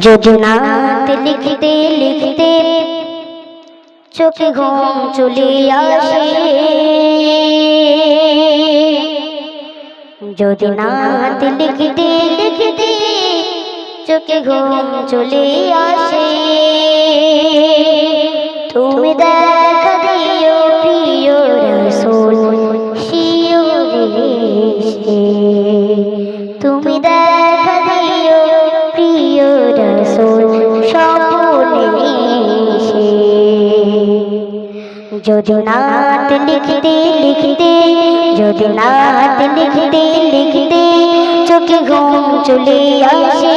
যোজনাত লিখতে লিখতে চোখে ঘুম চলে আসে। যোজনাত লিখতে লিখতে চোখে ঘুম চলে আসে। তুমি দেখা যোজনাত লিখতে লিখতে যোজনাত লিখতে লিখতে, চোখে ঘুম চলে আসে।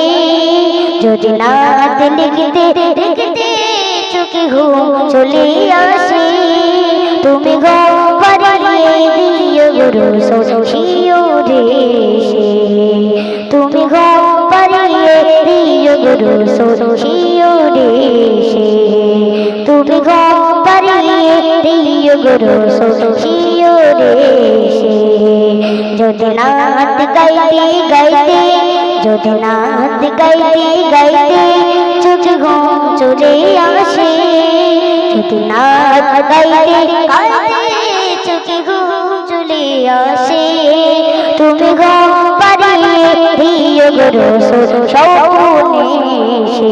যোজনাত লিখতে লিখতে, চোখে ঘুম চলে আসে। তুমি গো পারিয়ে দিও গুরু সোশিও দেশে তুমি গো পারিয়ে দিও গুরু সোশিও দেশে তুমি গো দিও গুরু সোশিও দেশে যদি নাত গাইতে গাইতে যদি নাত গাইতে গাইতে, চোখে ঘুম চলে আসে। যদি গাইতে গাইতে, চোখে ঘুম চলে আসে। তুমি ঘুম পারিয়ে দিও গুরু সপনে সে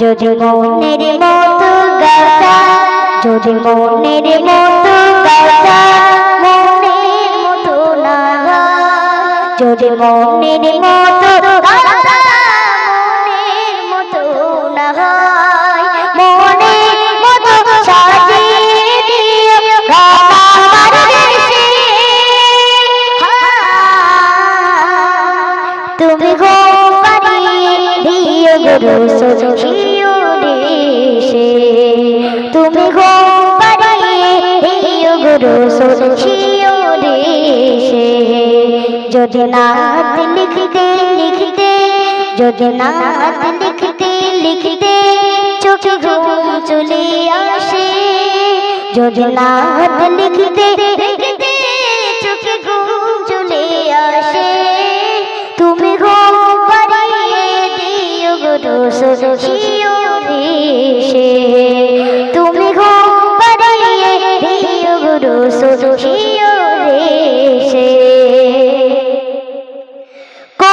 যদি মনের মতো গাছা যদি মনের মতো গাছা মনের মতো না যদি মনের মতো তুমি গো পারিয়ে দিও গুরু সোশিও সোশিও দেশে যদি নাত লিখতে লিখতে যদি নাত লিখতে লিখতে চোখে ঘুম চলে আসে যদি নাত লিখতে লিখতে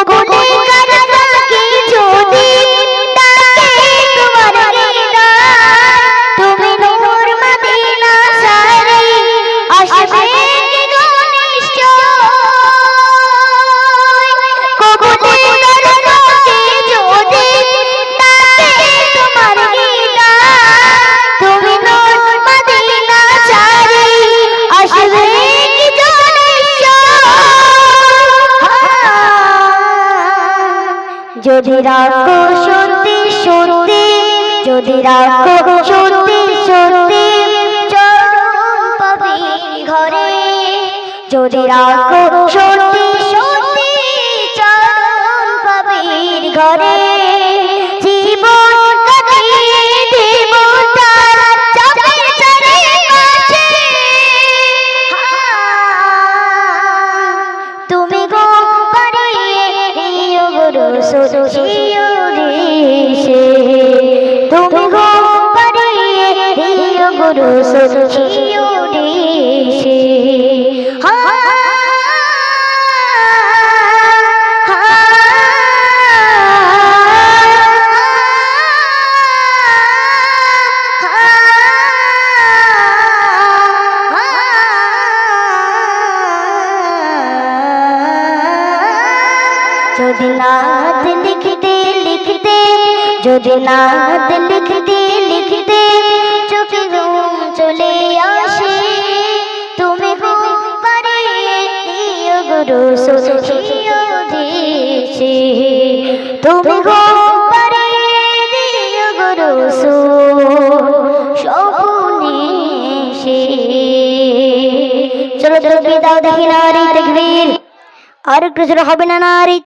কবুলে যদি রাখো সত্যি সত্যি, যদি রাখো সত্যি সত্যি চরম পাবি ঘরে। যদি রাখো সত্যি সত্যি চরম পাবি ঘরে। জীবন হা যদি নাত লিখতে লিখতে যদি নাত লিখতে লিখতে চোখে চলে আসি। তুমি গুরু দিয়েছি। তুমি পারে গুরু চলো চলো দাও দেখি নারী দেখবি আর কিছু হবে না নারী।